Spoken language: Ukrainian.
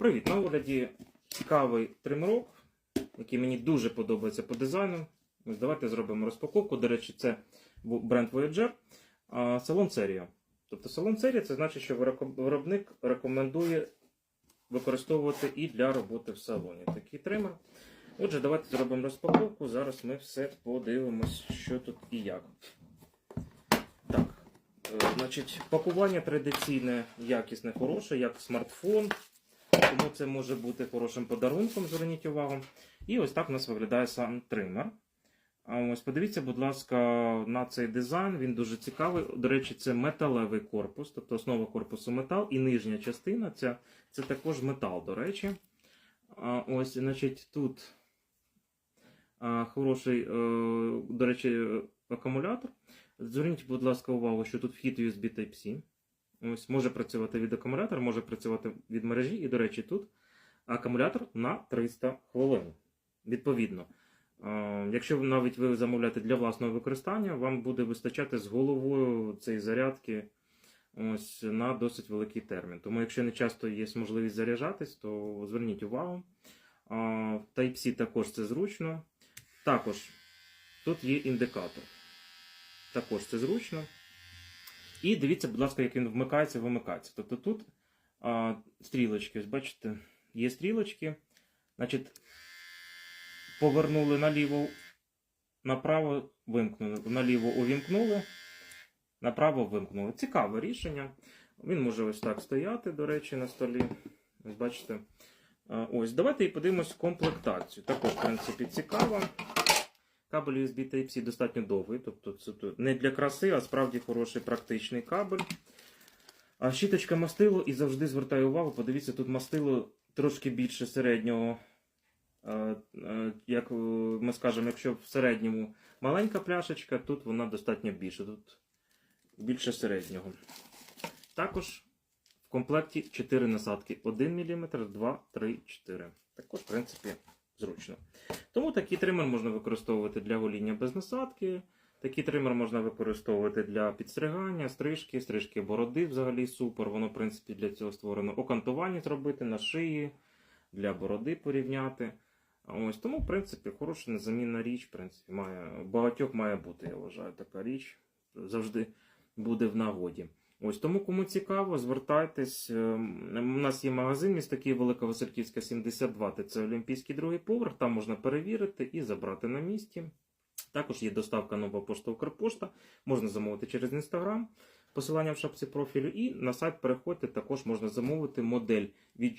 Привіт! На огляді цікавий тримерок, який мені дуже подобається по дизайну. Ось давайте зробимо розпаковку. До речі, це бренд Voyager. Салон серія. Тобто салон серія це значить, що виробник рекомендує використовувати і для роботи в салоні. Такий тример. Отже, давайте зробимо розпаковку. Зараз ми все подивимось, що тут і як. Так, е, значить, пакування традиційне, якісне, хороше, як смартфон. Тому це може бути хорошим подарунком, зверніть увагу. І ось так у нас виглядає сам тример. Ось подивіться, будь ласка, на цей дизайн. Він дуже цікавий. До речі, це металевий корпус, тобто основа корпусу метал, і нижня частина це, це також метал, до речі. Ось, значить, тут хороший, е, до речі, акумулятор. Зверніть, будь ласка, увагу, що тут вхід USB Type-C. Ось може працювати від акумулятора, може працювати від мережі. І, до речі, тут акумулятор на 300 хвилин. Відповідно, якщо навіть ви замовляєте для власного використання, вам буде вистачати з головою цієї зарядки ось, на досить великий термін. Тому, якщо не часто є можливість заряджатись, то зверніть увагу. А, Type-C також це зручно. Також тут є індикатор. Також це зручно. І дивіться, будь ласка, як він вмикається, вимикається. Тобто тут а, стрілочки, ось бачите, є стрілочки. Значить, повернули наліво, направо вимкнули. Наліво увімкнули, направо вимкнули. Цікаве рішення. Він може ось так стояти, до речі, на столі. Ось бачите. Ось, давайте і подивимось комплектацію. Також, в принципі, цікаво. Кабель USB Type-C достатньо довгий, тобто це не для краси, а справді хороший практичний кабель. А щіточка мастило і завжди звертаю увагу, подивіться, тут мастило трошки більше середнього. Як е, ми скажемо, якщо в середньому маленька пляшечка, тут вона достатньо більше. Тут більше середнього. Також в комплекті 4 насадки: 1 мм, 2, 3, 4. Також, в принципі, зручно. Тому такий тример можна використовувати для гоління без насадки. Такий тример можна використовувати для підстригання, стрижки, стрижки бороди взагалі супер. Воно, в принципі, для цього створено. Окантування зробити на шиї, для бороди порівняти. Ось тому, в принципі, хороша незамінна річ. В принципі, має, багатьох має бути, я вважаю, така річ. Завжди буде в нагоді. Ось тому, кому цікаво, звертайтесь. Ем, У нас є магазин міста Києва Великовасильківська, 72, це Олімпійський другий поверх. Там можна перевірити і забрати на місці. Також є доставка нова пошта Укрпошта. Можна замовити через інстаграм, посилання в шапці профілю. І на сайт переходьте, також можна замовити модель від